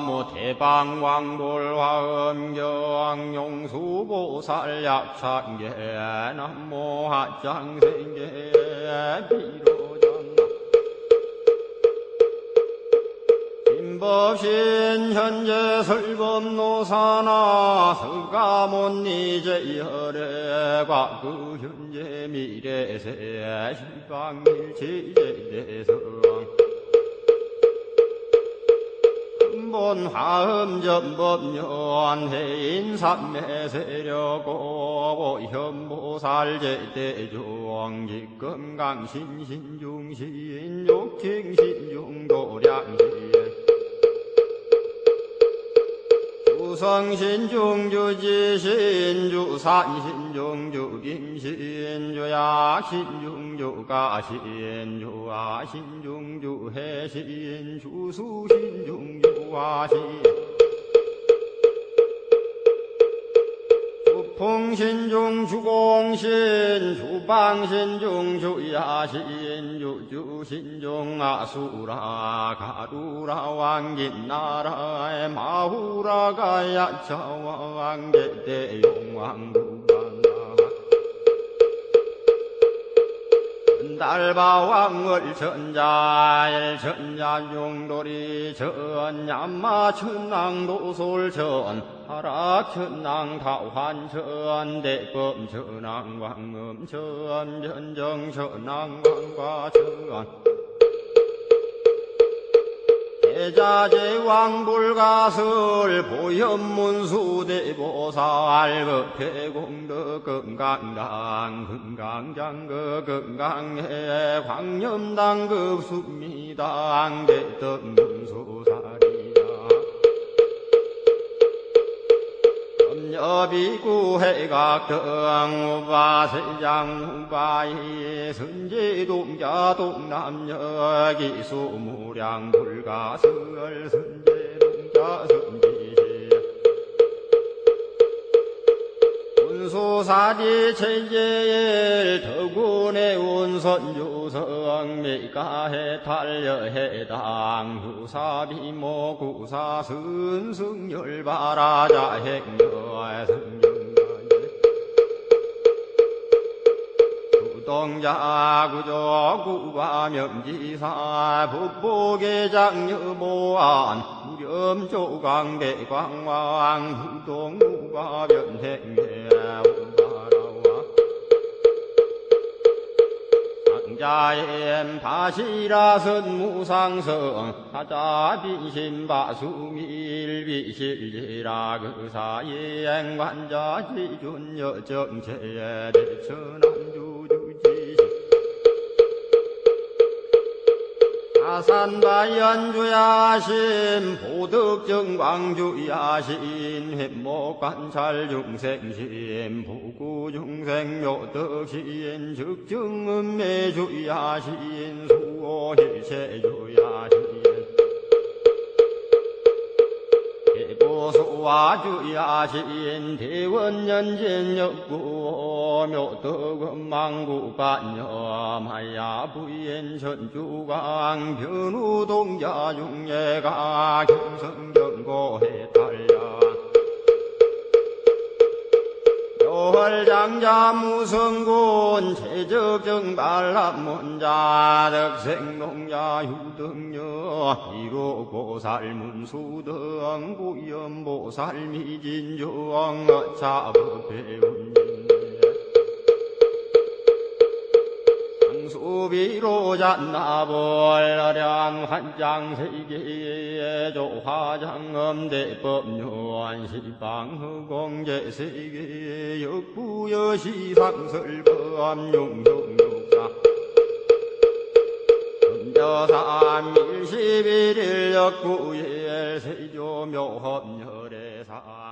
나무 대방왕돌화엄경 용수보살 약창계 남모 하장생계 비로장나 김법신 현재 설법노사나 서가몬니제열의 과그 현재 미래세 시방일체제대성 근본 화음 전법 연 해인 삼매세려고 현보살 제대종 기금강 신신중신 욕칭신중도량신 주성신중주지신주 산신중주 김신주 약신중주 가 신주 아 신중주 해신주 수신중주 아신 주풍신중 주공신 주방신중 주야신 주주신중 아수라 가루라 왕긴나라의 마후라가 야차왕계대용왕구 달바왕을 천자일 천자용돌이 천야마 천낭 도솔천 하락 천낭 타환천 대검 천왕광음 천 변정 천왕광과천 대자제왕불가설 보현문수대보살 법회공덕 금강당 금강장거 금강해 광념당 급수미당 대덕문소 염여비구해각등 우바세장 우바이 선제동자 동남여 기수무량 불가설 선제동자 선 운소사디 체제일 더군의 운선주성 미가해 탈여해당 후사비모 구사 순승열바라자 행여의 구동자 구조 구바명지사 북보계장여보안 무렴조강 대광왕 부동무가변행해 우바라와 상자엠 바시라선 무상성 사자 빈신바수밀비실지라 그사이행 관자지준여 정체에 대천안주 아산바 연주야신 보덕정광주 야신 획목관찰 중생신 부구중생묘덕신 즉정음매주 야신 수호힐체주 야신 소와주 야신 대원연진 역구 묘덕은망구관념하야 부인천주광 변우동자 중예가 경성경고해탈 월장자 무성군 제적정 발람문자 덕생농자 유등여 이로고살문수등 고연보살미진종 차법배운진 수비로 잔나벌량 환장 세계의 조화장엄대 법요한 시방허공제 세계 역부여 시상설범용용육사. 금저삼 일십일일 역구일 세조묘험열애사